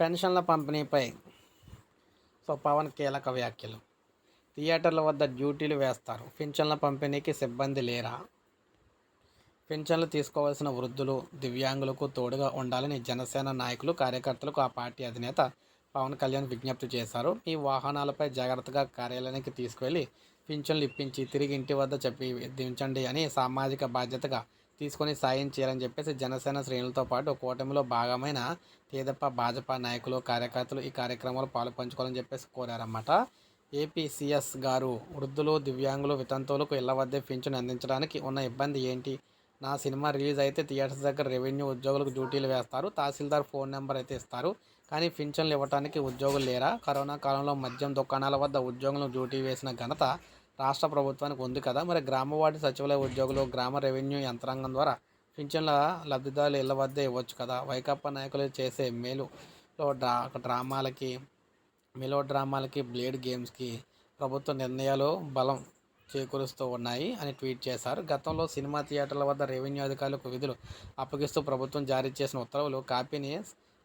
పెన్షన్ల పంపిణీపై సో పవన్ కీలక వ్యాఖ్యలు. థియేటర్ల వద్ద డ్యూటీలు వేస్తారు. పింఛన్ల పంపిణీకి సిబ్బంది లేరా? పింఛన్లు తీసుకోవాల్సిన వృద్ధులు దివ్యాంగులకు తోడుగా ఉండాలని జనసేన నాయకులు కార్యకర్తలకు ఆ పార్టీ అధినేత పవన్ కళ్యాణ్ విజ్ఞప్తి చేశారు. మీ వాహనాలపై జాగ్రత్తగా కార్యాలయానికి తీసుకువెళ్ళి పింఛన్లు ఇప్పించి తిరిగి ఇంటి వద్ద చెప్పి దించండి అని సామాజిక బాధ్యతగా తీసుకొని సాయం చేయాలని చెప్పేసి జనసేన శ్రేణులతో పాటు కూటమిలో భాగమైన తేదప్ప భాజపా నాయకులు కార్యకర్తలు ఈ కార్యక్రమంలో పాలు పంచుకోవాలని చెప్పేసి కోరారన్నమాట. ఏపీసీఎస్ గారు వృద్ధులు దివ్యాంగులు వితంతువులకు ఇళ్ళ వద్దే పింఛను అందించడానికి ఉన్న ఇబ్బంది ఏంటి? నా సినిమా రిలీజ్ అయితే థియేటర్స్ దగ్గర రెవెన్యూ ఉద్యోగులకు డ్యూటీలు వేస్తారు తహసీల్దార్ ఫోన్ నెంబర్ అయితే ఇస్తారు. కానీ పింఛన్లు ఇవ్వడానికి ఉద్యోగులు లేరా? కరోనా కాలంలో మద్యం దుకాణాల వద్ద ఉద్యోగులకు డ్యూటీ వేసిన ఘనత రాష్ట్ర ప్రభుత్వానికి ఉంది కదా. మరి గ్రామ సచివాలయ ఉద్యోగులు గ్రామ రెవెన్యూ యంత్రాంగం ద్వారా పింఛన్ల లబ్ధిదారులు ఇళ్ళ వద్దే ఇవ్వచ్చు కదా. వైకాపా నాయకులు చేసే మేలులో డ్రా డ్రామాలకి మెలో డ్రామాలకి బ్లేడ్ గేమ్స్కి ప్రభుత్వ నిర్ణయాలు బలం చేకూరుస్తూ ఉన్నాయి అని ట్వీట్ చేశారు. గతంలో సినిమా థియేటర్ల వద్ద రెవెన్యూ అధికారులకు విధులు అప్పగిస్తూ ప్రభుత్వం జారీ చేసిన ఉత్తర్వులు కాపీని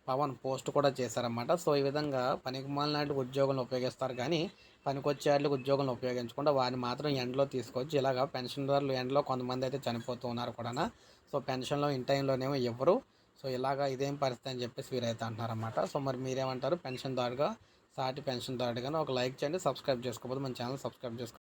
పవన్ పోస్ట్ కూడా చేశారన్నమాట. సో ఈ విధంగా పనికిమాల నాటి ఉద్యోగులను ఉపయోగిస్తారు. కానీ పనికొచ్చే వాటికి ఉద్యోగులను ఉపయోగించకుండా వారిని మాత్రం ఎండలో తీసుకొచ్చి ఇలాగ పెన్షన్దారులు ఎండలో కొంతమంది అయితే చనిపోతూ ఉన్నారు కూడా సో పెన్షన్లో ఇన్ టైంలోనేమో ఇవ్వరు సో ఇలాగా ఇదేం పరిస్థితి అని చెప్పేసి వీరైతే అంటున్నారన్నమాట. సో మరి మీరేమంటారు? పెన్షన్దారుగా సాటి పెన్షన్దారుడిగా ఒక లైక్ చేయండి సబ్స్క్రైబ్ చేసుకోకపోతే మన ఛానల్ సబ్స్క్రైబ్ చేసుకోండి